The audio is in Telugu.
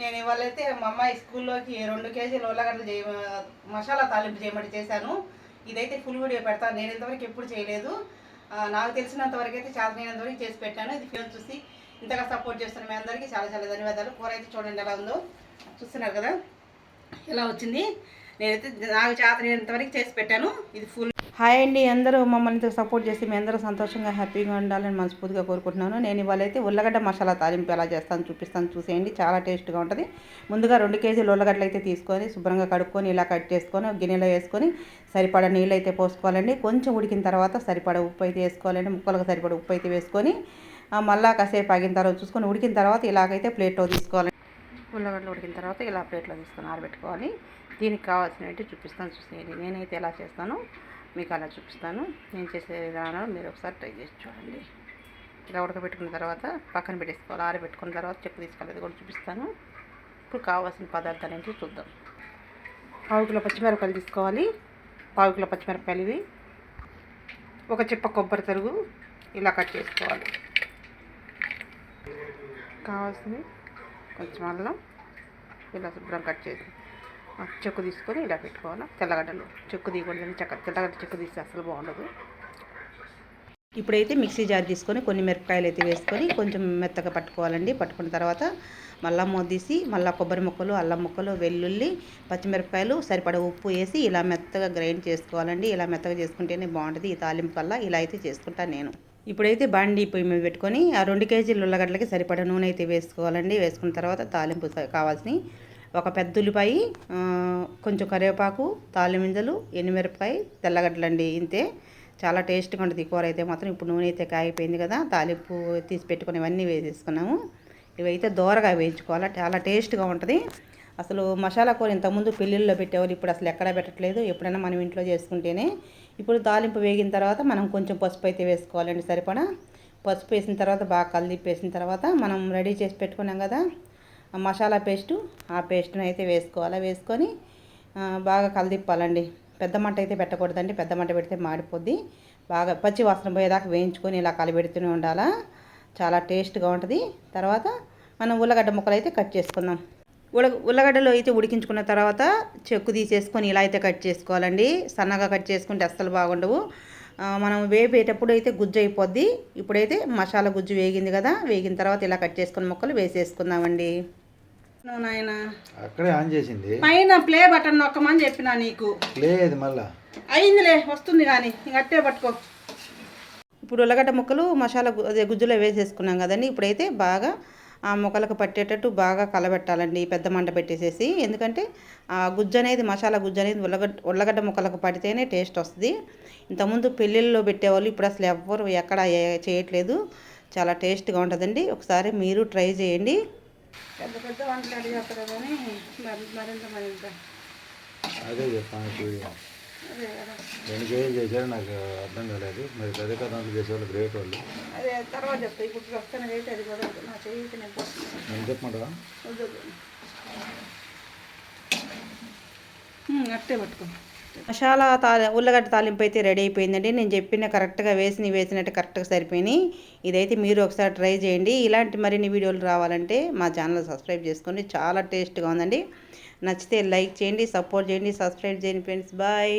నేను ఇవాళైతే మా అమ్మాయి స్కూల్లోకి రెండు కేజీలు ఉల్లగడ్డలు చేయ మసాలా తాలింపు చేయమని చేశాను. ఇదైతే ఫుల్ వీడియో పెడతాను నేను ఇంతవరకు ఎప్పుడు చేయలేదు. నాకు తెలిసినంత వరకు అయితే చాలా నేనంత వరకు చేసి పెట్టాను. ఇది ఫిల్మ్ చూసి ఇంతగా సపోర్ట్ చేస్తున్న మీ అందరికీ చాలా చాలా ధన్యవాదాలు. కూర అయితే చూడండి ఎలా ఉందో. చూస్తున్నారు కదా? ఎలా వచ్చింది? నేనైతే నాకు చేత నేనంతవరకు చేసి పెట్టాను. ఇది ఫుల్ హాయ్ అండి అందరూ మమ్మల్ని సపోర్ట్ చేసి మీ అందరూ సంతోషంగా హ్యాపీగా ఉండాలని మనస్ఫూర్తిగా కోరుకుంటున్నాను. నేను ఇవాళ అయితే ఉల్లగడ్డ మసాలా తాలింపు ఎలా చేస్తాను చూపిస్తాను చూసేయండి చాలా టేస్ట్గా ఉంటుంది. ముందుగా రెండు కేజీలు ఉల్లగడ్డలు అయితే తీసుకొని శుభ్రంగా కడుక్కొని ఇలా కట్ చేసుకొని గిన్నెలో వేసుకొని సరిపడా నీళ్ళు అయితే పోసుకోవాలండి. కొంచెం ఉడికిన తర్వాత సరిపడా ఉప్పు అయితే వేసుకోవాలండి. ముక్కలకు సరిపడా ఉప్పు అయితే వేసుకొని మళ్ళా కాసేపు ఆగిన తర్వాత చూసుకొని ఉడికిన తర్వాత ఇలాగైతే ప్లేట్లో తీసుకోవాలి ఉల్లగడ్డలు ఉడికిన తర్వాత ఇలా ప్లేట్లో తీసుకొని ఆరబెట్టుకోవాలి. దీనికి కావాల్సినవి చూపిస్తాను చూసేయండి. నేనైతే ఎలా చేస్తాను మీకు అలా చూపిస్తాను. నేను చేసే విధానం మీరు ఒకసారి ట్రై చేసి చూడండి. ఇలా ఉడకబెట్టుకున్న తర్వాత పక్కన పెట్టేసుకోవాలి. ఆరబెట్టుకున్న తర్వాత చెప్పు తీసుకోవాలి. కూడా చూపిస్తాను. ఇప్పుడు కావాల్సిన పదార్థాలు ఏంటి చూద్దాం. పావు కిలో పచ్చిమిరపకాయలు తీసుకోవాలి. పావు కిలో పచ్చిమిరపకాయలు ఇవి. ఒక చిప్ప కొబ్బరి తరుగు ఇలా కట్ చేసుకోవాలి. కావాల్సినవి కొంచెం అల్లం. ఇలా శుభ్రం కట్ చేసి చెక్కు తీసుకొని ఇలా పెట్టుకోవాలి? తెల్లగడ్డలు చెక్కు తీయకూడదని చెక్క తెల్లగడ్డ చెక్కు తీస్తే అసలు బాగుండదు. ఇప్పుడైతే మిక్సీ జార్ తీసుకొని కొన్ని మిరపకాయలు అయితే వేసుకొని కొంచెం మెత్తగా పట్టుకోవాలండి. పట్టుకున్న తర్వాత మళ్ళా తీసి మళ్ళీ కొబ్బరి ముక్కలు అల్లం ముక్కలు వెల్లుల్లి పచ్చిమిరపకాయలు సరిపడ ఉప్పు వేసి ఇలా మెత్తగా గ్రైండ్ చేసుకోవాలండి. ఇలా మెత్తగా చేసుకుంటేనే బాగుంటుంది. ఈ తాలింపు వల్ల ఇలా అయితే చేసుకుంటాను నేను. ఇప్పుడైతే బాండి పొయ్యి మీద పెట్టుకొని ఆ రెండు కేజీలు ఉల్లగడ్డలకి సరిపడ నూనె అయితే వేసుకోవాలండి. వేసుకున్న తర్వాత తాలింపు కావాల్సినవి ఒక పెద్ద ఉల్లిపాయ కొంచెం కరివేపాకు తాలిమింజలు ఎండుమిరపకాయ తెల్లగడ్డలండి ఇంతే. చాలా టేస్ట్గా ఉంటుంది ఈ కూర అయితే మాత్రం. ఇప్పుడు నూనె అయితే కాగిపోయింది కదా తాలింపు తీసి పెట్టుకుని ఇవన్నీ వేసేసుకున్నాము. ఇవైతే దోరగా వేయించుకోవాలి చాలా టేస్ట్గా ఉంటుంది. అసలు మసాలా కూర ఇంతకుముందు పెళ్ళిళ్ళలో పెట్టేవారు ఇప్పుడు అసలు ఎక్కడా పెట్టట్లేదు. ఎప్పుడైనా మనం ఇంట్లో చేసుకుంటేనే. ఇప్పుడు తాలింపు వేగిన తర్వాత మనం కొంచెం పసుపు అయితే వేసుకోవాలండి సరిపడా? పసుపు వేసిన తర్వాత బాగా కలిపి వేసిన తర్వాత మనం రెడీ చేసి పెట్టుకున్నాం కదా మసాలా పేస్టు ఆ పేస్ట్ని అయితే వేసుకోవాలి? వేసుకొని బాగా కలదిప్పాలండి. పెద్ద మంట అయితే పెట్టకూడదండి. పెద్ద మంట పెడితే మాడిపోద్ది. బాగా పచ్చి వాసన పోయేదాకా వేయించుకొని ఇలా కలబెడుతూనే ఉండాలా? చాలా టేస్ట్గా ఉంటుంది. తర్వాత మనం ఉల్లగడ్డ ముక్కలు అయితే కట్ చేసుకుందాం. ఉల్ల ఉల్లగడ్డలు అయితే ఉడికించుకున్న తర్వాత చెక్కు తీసేసుకొని ఇలా అయితే కట్ చేసుకోవాలండి. సన్నగా కట్ చేసుకుంటే అస్సలు బాగుండవు. మనం వేపేటప్పుడు అయితే గుజ్జు అయిపోద్ది. ఇప్పుడైతే మసాలా గుజ్జు వేగింది కదా? వేగిన తర్వాత ఇలా కట్ చేసుకున్న ముక్కలు వేసేసుకుందామండి. నాయన? అక్కడే ఆన్ చేసింది. పైన ప్లే బటన్ నొక్కమని చెప్పిన నీకు. లేదు మళ్ళా? అయిందిలే వస్తుంది కానీ ఇంక అట్టే పట్టుకో. ఇప్పుడు ఉల్లగడ్డ ముక్కలు మసాలా అదే గుజ్జులో వేసేసుకున్నాం కదండి. ఇప్పుడైతే బాగా ఆ ముక్కలకు పట్టేటట్టు బాగా కలబెట్టాలండి. పెద్ద మంట పెట్టేసేసి. ఎందుకంటే ఆ గుజ్జు అనేది మసాలా గుజ్జు అనేది ఉల్లగడ్డ ఉల్లగడ్డ ముక్కలకు పడితేనే టేస్ట్ వస్తుంది. ఇంతకుముందు పెళ్ళిళ్ళలో పెట్టేవాళ్ళు ఇప్పుడు అసలు ఎవ్వరు ఎక్కడ చేయట్లేదు. చాలా టేస్ట్గా ఉంటుందండి. ఒకసారి మీరు ట్రై చేయండి. పెద్ద పెద్ద వంటలు అడిగి చేస్తారు కానీ మరింత మరింత అదే చెప్పాను రెండు కేజీలు చేశారు నాకు అర్థం కాలేదు. మరి పెద్ద కథలు చేసేవాళ్ళు గ్రేట్ వాళ్ళు. అదే తర్వాత చెప్తా ఇప్పుడు వస్తాను అయితే అది కూడా. నా చెయ్యి అయితే నేను. నేను చెప్పమంటావా? అట్టే పట్టుకో. మసాలా తాలి ఉల్లగడ్డ తాలింపు అయితే రెడీ అయిపోయిందండి. నేను చెప్పిన కరెక్ట్గా వేసి వేసినట్టు కరెక్ట్గా సరిపోయినాయి. ఇదైతే మీరు ఒకసారి ట్రై చేయండి. ఇలాంటి మరిన్ని వీడియోలు రావాలంటే మా ఛానల్ సబ్స్క్రైబ్ చేసుకోండి. చాలా టేస్ట్గా ఉందండి. నచ్చితే లైక్ చేయండి సపోర్ట్ చేయండి సబ్స్క్రైబ్ చేయండి ఫ్రెండ్స్. బాయ్.